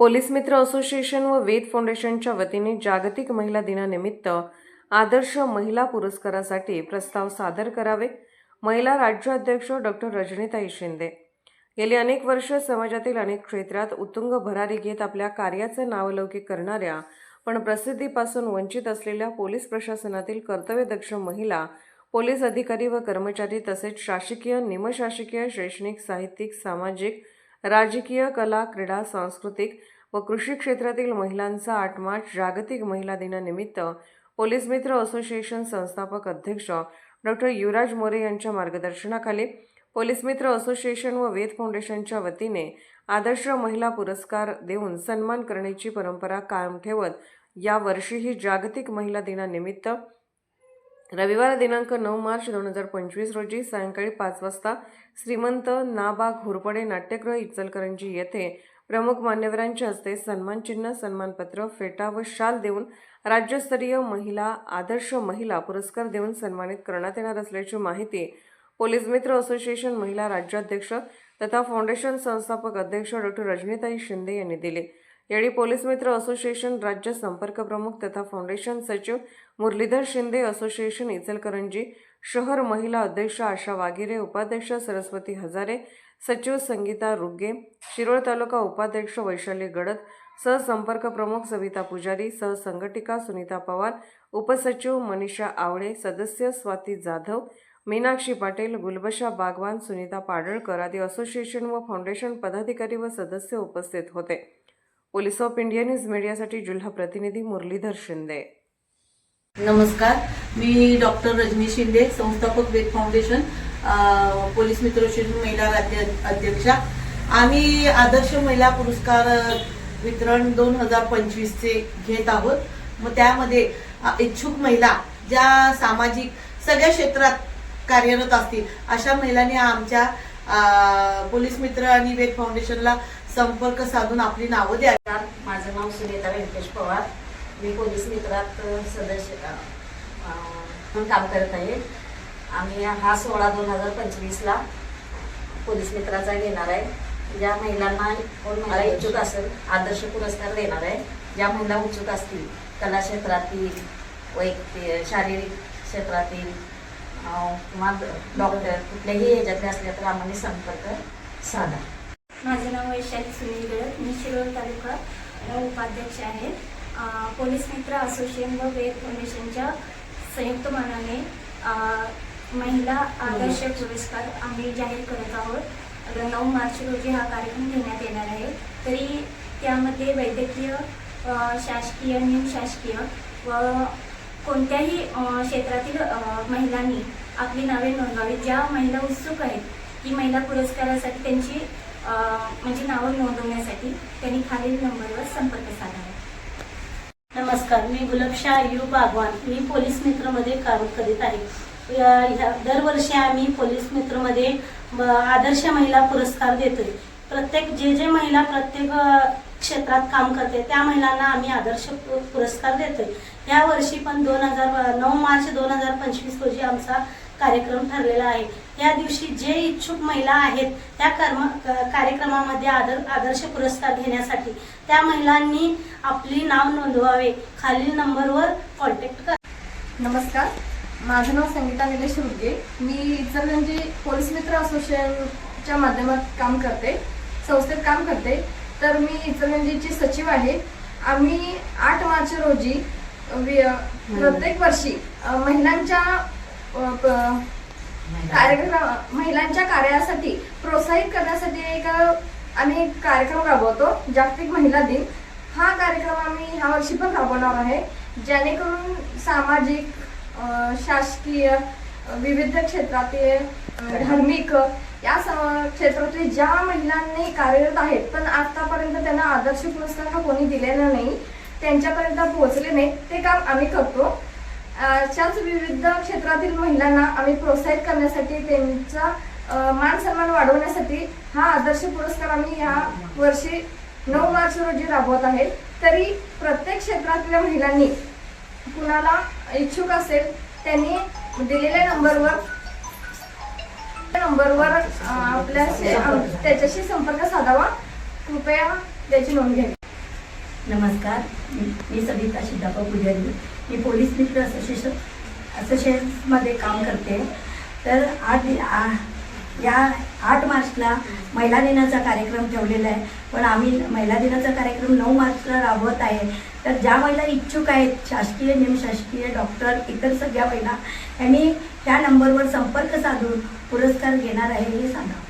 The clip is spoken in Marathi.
पोलीस मित्र असोसिएशन व वेद फाउंडेशनच्या वतीने जागतिक महिला दिनानिमित्त आदर्श महिला पुरस्कारासाठी प्रस्ताव सादर करावे. महिला राज्याध्यक्ष डॉक्टर रजनीताई शिंदे. गेली अनेक वर्ष समाजातील अनेक क्षेत्रात उत्तुंग भरारी घेत आपल्या कार्याचे नावलौकिक करणाऱ्या पण प्रसिद्धीपासून वंचित असलेल्या पोलीस प्रशासनातील कर्तव्यदक्ष महिला पोलीस अधिकारी व कर्मचारी तसेच शासकीय निमशासकीय शैक्षणिक साहित्यिक सामाजिक राजकीय कला क्रीडा सांस्कृतिक व कृषी क्षेत्रातील महिलांचा आठ मार्च जागतिक महिला दिनानिमित्त पोलीस मित्र असोसिएशन संस्थापक अध्यक्ष डॉक्टर युवराज मोरे यांच्या मार्गदर्शनाखाली पोलीस मित्र असोसिएशन व वेद फाउंडेशनच्या वतीने आदर्श महिला पुरस्कार देऊन सन्मान करण्याची परंपरा कायम ठेवत या वर्षीही जागतिक महिला दिनानिमित्त रविवार दिनांक नऊ मार्च दोन हजार पंचवीस रोजी सायंकाळी पाच वाजता श्रीमंत नाबा घोरपडे नाट्यगृह इचलकरंजी येथे प्रमुख मान्यवरांच्या हस्ते सन्मानचिन्ह सन्मानपत्र फेटा व शाल देऊन राज्यस्तरीय महिला आदर्श महिला पुरस्कार देऊन सन्मानित करण्यात येणार असल्याची माहिती पोलीस मित्र असोसिएशन महिला राज्याध्यक्ष तथा फाउंडेशन संस्थापक अध्यक्ष डॉक्टर रजनीताई शिंदे यांनी दिली. यावेळी पोलीस मित्र असोसिएशन राज्य संपर्क प्रमुख तथा फाउंडेशन सचिव मुरलीधर शिंदे असोसिएशन इचलकरंजी शहर महिला अध्यक्ष आशा वागिरे उपाध्यक्ष सरस्वती हजारे सचिव संगीता रुग्गे शिरोळ तालुका उपाध्यक्ष वैशाली गडद सहसंपर्क प्रमुख सविता पुजारी सहसंघटिका सुनीता पवार उपसचिव मनीषा आवळे सदस्य स्वाती जाधव मीनाक्षी पाटील गुलबशा बागवान सुनीता पाडळकर आदी असोसिएशन व फाउंडेशन पदाधिकारी व सदस्य उपस्थित होते. पोलीस ऑफ इंडिया न्यूज मीडियासाठी जिल्हा प्रतिनिधी मुरलीधर शिंदे. नमस्कार. मी डॉक्टर रजनी शिंदे संस्थापक वेद फाउंडेशन पोलीस मित्र महिला राज्य अध्यक्षा. आम्ही आदर्श महिला पुरस्कार वितरण दोन हजार पंचवीसचे घेत आहोत. मग त्यामध्ये इच्छुक महिला ज्या सामाजिक सगळ्या क्षेत्रात कार्यरत असतील अशा महिलांनी आमच्या पोलीस मित्र आणि वेद फाउंडेशनला संपर्क साधून आपली नावं द्यावी माझं नाव सुनीता व्यंकटेश पवार. मी पोलीस मित्रात सदस्य म्हणून काम करत आहे. आम्ही हा सोळा दोन हजार पंचवीसला पोलीस मित्राचा घेणार आहे. ज्या महिलांना कोण महिला इच्छुक असेल आदर्श पुरस्कार देणार आहे. ज्या महिला उत्सुक असतील कला क्षेत्रातील वैयक्तिक शारीरिक क्षेत्रातील किंवा डॉक्टर कुठल्याही ह्याच्यातले असल्या तर आम्हाला संपर्क साधा. माझं नाव वैशाली सुनील गडत मी शिरोळ तालुका उपाध्यक्ष आहे. पोलीस मित्र असोसिएशन व वेद फाउंडेशनच्या संयुक्त मनाने महिला आदर्श पुरस्कार आम्ही जाहीर करत आहोत. नऊ मार्च रोजी हा कार्यक्रम घेण्यात येणार आहे. तरी त्यामध्ये वैद्यकीय शासकीय निमशासकीय व कोणत्याही क्षेत्रातील महिलांनी आपली नावे नोंदवावी ज्या महिला उत्सुक आहेत की महिला पुरस्कारासाठी त्यांची म्हणजे नावं नोंदवण्यासाठी त्यांनी खालील नंबरवर संपर्क साधावा नमस्कार मी गुलाबशाह यु बागवान मी पोलीस मित्रमध्ये काम करीत आहे. या- दरवर्षी आम्ही पोलीस मित्रमध्ये आदर्श महिला पुरस्कार देतोय. प्रत्येक जे जे महिला प्रत्येक क्षेत्रात काम करते त्या महिलांना आम्ही आदर्श पु- पुरस्कार देतोय. या वर्षी पण दोन हजार नऊ मार्च दोन हजार पंचवीस रोजी आमचा कार्यक्रम ठरलेला आहे. या दिवशी जे इच्छुक महिला आहेत त्या कर्म कार्यक्रमामध्ये आदर आदर्श पुरस्कार घेण्यासाठी त्या महिलांनी आपली नाव नोंदवावे. खालील नंबरवर कॉन्टॅक्ट करा. नमस्कार. माझं नाव संगीता निलेश रुगे मी इचलकरंजी पोलीस मित्र असोसिएशनच्या माध्यमात काम करते संस्थेत काम करते. तर मी इचलकरंजीची सचिव आहे. आम्ही आठ मार्च रोजी प्रत्येक वर्षी महिलांच्या कार्यक्रम महिलांच्या कार्यासाठी प्रोत्साहित करण्यासाठी एक आम्ही कार्यक्रम राबवतो जागतिक महिला दिन. हा कार्यक्रम आम्ही ह्या वर्षी पण राबवणार आहे जेणेकरून सामाजिक शासकीय विविध क्षेत्रातील धार्मिक या स- क्षेत्रातील ज्या महिलांनी कार्यरत आहेत पण आतापर्यंत त्यांना आदर्श पुरस्कार कोणी दिलेला नाही त्यांच्यापर्यंत पोहोचले नाही ते काम आम्ही करतो. अशाच विविध क्षेत्रातील महिलांना आम्ही प्रोत्साहित करण्यासाठी त्यांचा मान सन्मान वाढवण्यासाठी हा आदर्श पुरस्कार आम्ही या वर्षी नऊ मार्च रोजी राबवत आहे. तरी प्रत्येक क्षेत्रातल्या महिलांनी कुणाला इच्छुक असेल त्यांनी दिलेल्या नंबरवर नंबरवर आपल्या त्याच्याशी संपर्क साधावा. कृपया त्याची नोंद घ्यावी नमस्कार. मी सविता सिद्धप्पा पुजारी. मी पोलीस मित्र असोसिएशन असोसिएशनमध्ये काम करते. तर आठ आ- या आठ मार्चला महिला दिनाचा कार्यक्रम ठेवलेला आहे. पण आम्ही महिला दिनाचा कार्यक्रम नऊ मार्चला राबवत आहे. तर ज्या महिला इच्छुक आहेत शासकीय निमशासकीय डॉक्टर इतर सगळ्या महिला यांनी त्या नंबरवर संपर्क साधून पुरस्कार घेणार आहे हे सांगा.